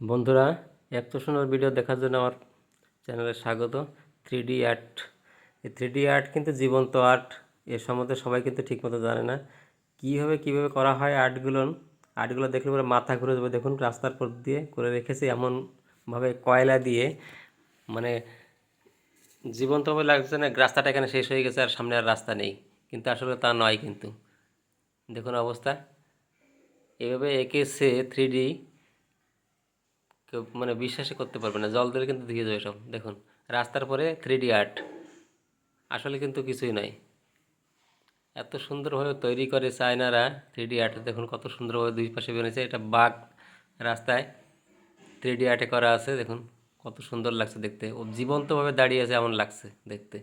বন্ধুরা এত সুন্দর ভিডিও দেখার জন্য আমার চ্যানেলে স্বাগত। থ্রি ডি আর্ট এই থ্রি ডি আর্ট কিন্তু জীবন্ত আর্ট এর সম্বন্ধে সবাই কিন্তু ঠিকমতো জানে না। কীভাবে কীভাবে করা হয় আর্টগুলো? আর্টগুলো দেখলে পরে মাথা ঘুরে যাবে। দেখুন, রাস্তার পর দিয়ে করে রেখেছে এমনভাবে কয়লা দিয়ে। মানে জীবন্তভাবে লাগছে না, রাস্তাটা এখানে শেষ হয়ে গেছে আর সামনে আর রাস্তা নেই। কিন্তু আসলে তা নয় কিন্তু। দেখুন অবস্থা। এভাবে এঁকেছে থ্রি ডি কেউ মানে বিশ্বাসই করতে পারবে না। জল দিলে কিন্তু ধুয়ে যাবে সব। দেখুন, রাস্তার পরে থ্রি ডি আর্ট আসলে কিন্তু কিছুই নয় এত সুন্দরভাবে তৈরি করে চায়নারা থ্রি ডি আর্ট দেখুন কত সুন্দরভাবে দুই পাশে বেরিয়েছে এটা বাঘ রাস্তায় থ্রি ডি আর্টে করা আছে। দেখুন, কত সুন্দর লাগছে দেখতে। ও জীবন্তভাবে দাঁড়িয়ে আছে এমন লাগছে দেখতে।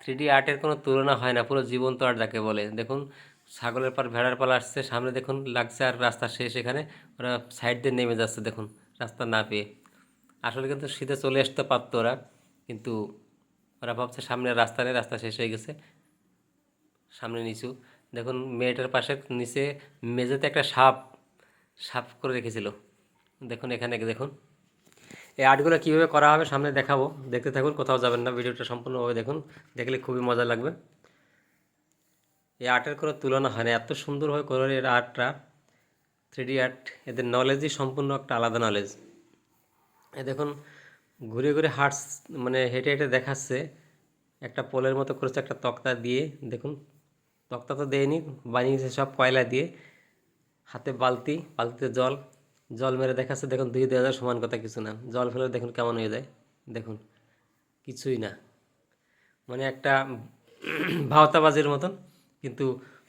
থ্রি ডি আর্টের কোনো তুলনা হয় না। পুরো জীবন্ত আর্ট যাকে বলে। দেখুন, ছাগলের পর ভেড়ার পালা আসছে। সামনে দেখুন, লাগছে আর রাস্তা শেষ এখানে। ওরা সাইড দিয়ে নেমে যাচ্ছে, দেখুন। রাস্তা না পেয়ে। আসলে কিন্তু শীতে চলে আসতে পারতো ওরা, কিন্তু ওরা ভাবছে সামনে রাস্তা নেই, রাস্তা শেষ হয়ে গেছে। সামনে নিচু। দেখুন, মেয়েটার পাশে নিচে মেঝেতে একটা সাপ সাপ করে রেখেছিল। দেখুন এখানে, দেখুন। এই আর্টগুলো কীভাবে করা হবে সামনে দেখাবো। দেখতে থাকুন, কোথাও যাবেন না, ভিডিওটা সম্পূর্ণভাবে দেখুন। দেখলে খুবই মজা লাগবে। এই আর্টের কোনো তুলনা হয় না। এত সুন্দরভাবে করে এর আর্টটা থ্রি আর্ট এদের নলেজই সম্পূর্ণ একটা আলাদা নলেজ এ দেখুন, ঘুরে ঘুরে হার্টস মানে হেঁটে হেঁটে দেখাচ্ছে, একটা পোলের মতো করেছে একটা তক্তা দিয়ে, দেখুন, তক্তা তো দেয়নি, বানিয়েছে সব কয়লা দিয়ে, হাতে বালতি, বালতিতে জল জল মেরে দেখাচ্ছে, দেখুন, দুই দুই হাজার সমান কথা কিছু না, জল ফেলে দেখুন কেমন হয়ে যায়, দেখুন, কিছুই না। মানে একটা ভাওতাবাজির মতন, কিন্তু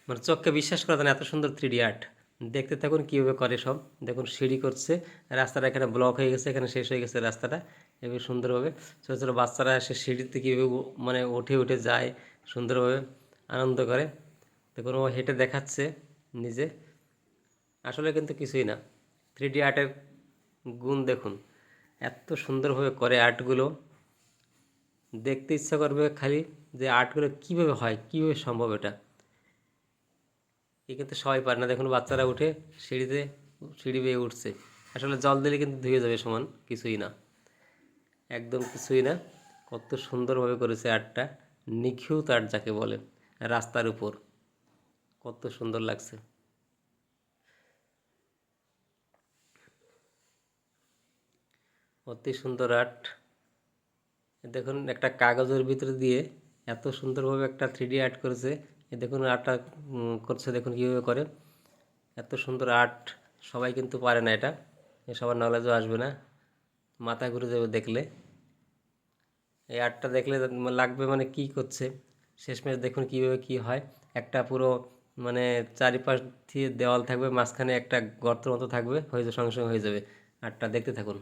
মানে চোখকে বিশ্বাস করা যায় না এত সুন্দর থ্রি ডি আর্ট দেখতে থাকুন কীভাবে করে সব। দেখুন সিঁড়ি করছে, রাস্তাটা এখানে ব্লক হয়ে গেছে, এখানে শেষ হয়ে গেছে রাস্তাটা। এভাবে সুন্দরভাবে ছোটো ছোটো বাচ্চারা এসে সিঁড়িতে কীভাবে মানে উঠে উঠে যায়, সুন্দরভাবে আনন্দ করে। দেখুন ও হেঁটে দেখাচ্ছে নিজে। আসলে কিন্তু কিছুই না। থ্রি ডি আর্টের গুণ দেখুন, এত সুন্দরভাবে করে আর্টগুলো। দেখতে ইচ্ছা করবে খালি যে আর্টগুলো কীভাবে হয়, কীভাবে সম্ভব এটা। এ কিন্তু সবাই পারে না। দেখুন বাচ্চারা উঠে সিঁড়িতে, সিঁড়ি বেয়ে উঠছে। আসলে জল দিলে কিন্তু ধুয়ে যাবে সমান, কিছুই না। একদম কিছুই না। কত সুন্দরভাবে করেছে আর্টটা নিখুঁত আর্ট যাকে বলে, রাস্তার উপর। কত সুন্দর লাগছে। অতি সুন্দর আর্ট দেখুন একটা কাগজের ভিতরে দিয়ে এত সুন্দরভাবে একটা থ্রি ডি আর্ট করেছে। এ দেখুন আর্টটা করছে, দেখুন কীভাবে করে। এত সুন্দর আর্ট সবাই কিন্তু পারে না এটা। সবার নলেজও আসবে না। মাথা ঘুরে যাবে দেখলে। এই আর্টটা দেখলে লাগবে মানে কি করছে? শেষমেশ দেখুন কীভাবে কি হয়। একটা পুরো মানে চারিপাশ দিয়ে দেওয়াল থাকবে, মাঝখানে একটা গর্তের মতো থাকবে, হয়ে যাবে, সঙ্গে সঙ্গে হয়ে যাবে। আর্টটা দেখতে থাকুন।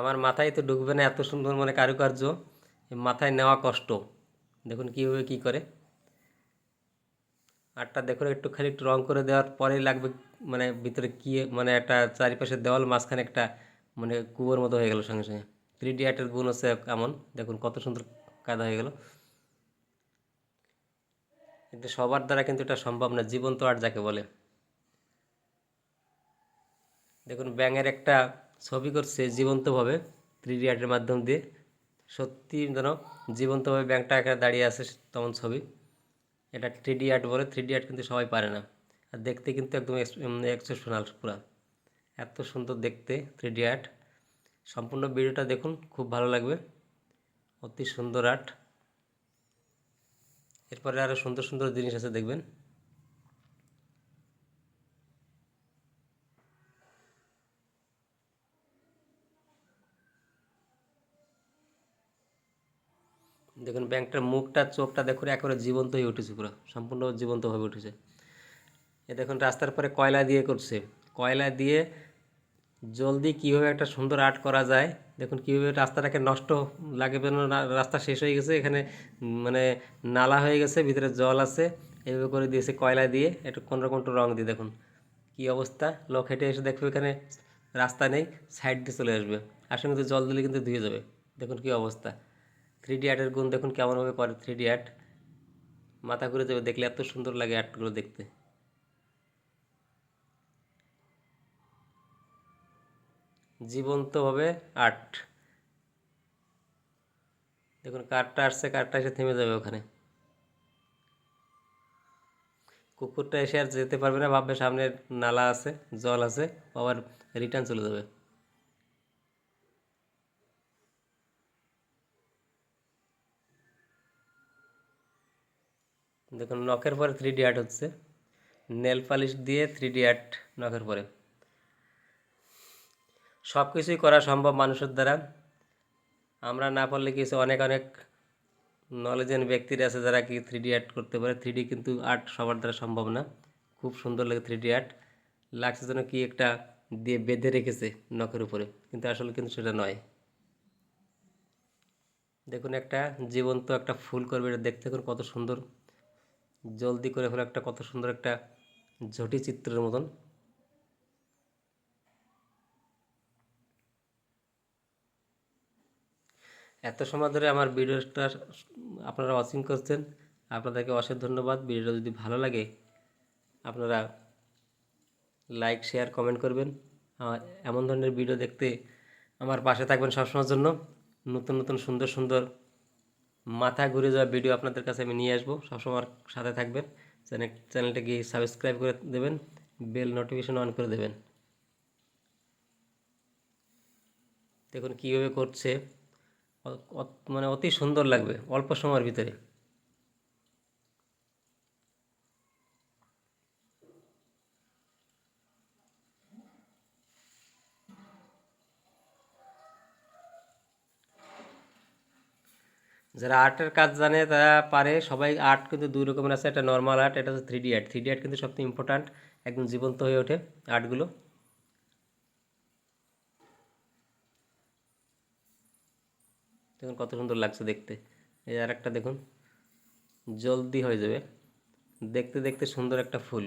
আমার মাথায় তো ঢুকবে না এত সুন্দর মানে কারুকার্য। মাথায় নেওয়া কষ্ট। দেখুন কীভাবে কী করে। আরটা দেখুন, একটু খালি একটু রং করে দেওয়ার পরেই লাগবে মানে ভিতরে কি মানে একটা চারিপাশে দেওয়াল মাঝখানে একটা মানে কুয়োর মতো হয়ে গেল সঙ্গে সঙ্গে। থ্রি ডি আর্টের গুণ হচ্ছে এমন। দেখুন কত সুন্দর কাদা হয়ে গেল। কিন্তু সবার দ্বারা কিন্তু এটা সম্ভব না, জীবন্ত আর্ট যাকে বলে। দেখুন ব্যাঙের একটা ছবি করছে জীবন্তভাবে থ্রি ডি আর্টের মাধ্যম দিয়ে সত্যি যেন জীবন্তভাবে ব্যাংকটা এখানে দাঁড়িয়ে আছে তেমন ছবি। এটা থ্রি ডি আর্ট বলে থ্রি ডি আর্ট কিন্তু সবাই পারে না। আর দেখতে কিন্তু একদম এক্সেপশনাল পুরা। এত সুন্দর দেখতে থ্রি ডি আর্ট সম্পূর্ণ ভিডিওটা দেখুন, খুব ভালো লাগবে। অতি সুন্দর আর্ট এরপরে আরও সুন্দর সুন্দর জিনিস আছে, দেখবেন। দেখুন ব্যাংকটার মুখটা, চোখটা দেখুন, একেবারে জীবন্ত হয়ে উঠেছে পুরো। সম্পূর্ণ জীবন্ত হয়ে উঠেছে। এ দেখুন, রাস্তার পরে কয়লা দিয়ে করছে। কয়লা দিয়ে জলদি কীভাবে একটা সুন্দর আর্ট করা যায়, দেখুন কীভাবে রাস্তাটাকে নষ্ট লাগে রাস্তা শেষ হয়ে গেছে, এখানে মানে নালা হয়ে গেছে, ভিতরে জল আছে এইভাবে করে দিয়েছে কয়লা দিয়ে, একটু কোনো রকম একটু রং দিয়ে দেখুন। কী অবস্থা? লোক হেঁটে এসে দেখবে এখানে রাস্তা নেই সাইড দিয়ে চলে আসবে। আসলে কিন্তু জল দিলে কিন্তু ধুয়ে যাবে। দেখুন কী অবস্থা। থ্রি ডি আর্টের গুণ দেখুন কেমনভাবে করে থ্রি ডি আর্ট মাথা ঘুরে যাবে দেখলে এত সুন্দর লাগে আর্টগুলো দেখতে। জীবন্তভাবে আর্ট দেখুন কারটা আসছে, কারটা এসে থেমে যাবে ওখানে। কুকুরটা এসে আর যেতে পারবে না, ভাববে সামনে নালা আছে, জল আছে, আবার রিটার্ন চলে যাবে। দেখুন নখের পরে থ্রি ডি আর্ট হচ্ছে। নেল পালিশ দিয়ে থ্রি ডি আর্ট নখের পরে। সব কিছুই করা সম্ভব মানুষের দ্বারা। আমরা না পারলে কিছু অনেক অনেক নলেজেন ব্যক্তির আছে যারা কি থ্রি ডি আর্ট করতে পারে। থ্রি ডি কিন্তু আর্ট সবার দ্বারা সম্ভব না। খুব সুন্দর লাগে থ্রি ডি আর্ট লাগছে যেন কি একটা দিয়ে বেঁধে রেখেছে নখের উপরে। কিন্তু আসলে কিন্তু সেটা নয়। দেখুন, একটা জীবন্ত একটা ফুল করবে এটা দেখতে কত সুন্দর। জলদি করে ফেলে একটা কত সুন্দর একটা ঝটি চিত্রের মতন। এত সময় ধরে আমার ভিডিওটা আপনারা ওয়াচিং করছেন, আপনাদেরকে অশেষ ধন্যবাদ। ভিডিওটা যদি ভালো লাগে, আপনারা লাইক শেয়ার কমেন্ট করবেন। এমন ধরনের ভিডিও দেখতে আমার পাশে থাকবেন সবসময়ের জন্য। নতুন নতুন, সুন্দর সুন্দর মাথা ঘুরে যাওয়া ভিডিও আপনাদের কাছে আমি নিয়ে আসব। সবসময় সাথে থাকবেন। চ্যানেল, চ্যানেলটাকে সাবস্ক্রাইব করে দেবেন। বেল নোটিফিকেশন অন করে দেবেন। দেখুন কীভাবে করছে। মানে অতি সুন্দর লাগবে অল্প সময়ের ভিতরে। যারা আর্টের কাজ জানে তারা পারে। সবাই আর্ট কিন্তু দুই রকমের আছে, একটা নর্মাল আর্ট এটা হচ্ছে three D art three D art কিন্তু সবথেকে ইম্পর্ট্যান্ট একদম জীবন্ত হয়ে ওঠে আর্টগুলো। দেখুন কত সুন্দর লাগছে দেখতে। এই আর একটা দেখুন, জলদি হয়ে যাবে। দেখতে দেখতে সুন্দর একটা ফুল।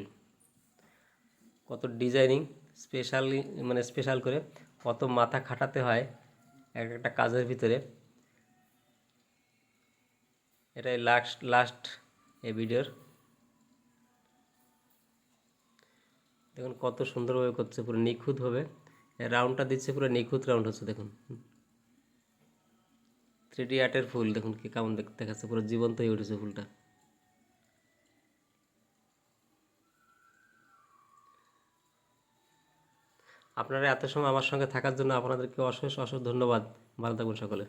কত ডিজাইনিং স্পেশালি মানে স্পেশাল করে। কত মাথা খাটাতে হয় এক একটা কাজের ভিতরে। এটাই লাস্ট লাস্ট এই ভিডিওর দেখুন কত সুন্দরভাবে করছে, পুরো নিখুঁতভাবে রাউন্ডটা দিচ্ছে, পুরো নিখুঁত রাউন্ড হচ্ছে, দেখুন। থ্রি ডি আর্টের ফুল, দেখুন কি কেমন দেখতে দেখাচ্ছে, পুরো জীবন্ত হয়ে উঠেছে ফুলটা। আপনারা এত সময় আমার সঙ্গে থাকার জন্য আপনাদেরকে অশেষ অশেষ ধন্যবাদ। ভালো থাকবেন সকলে।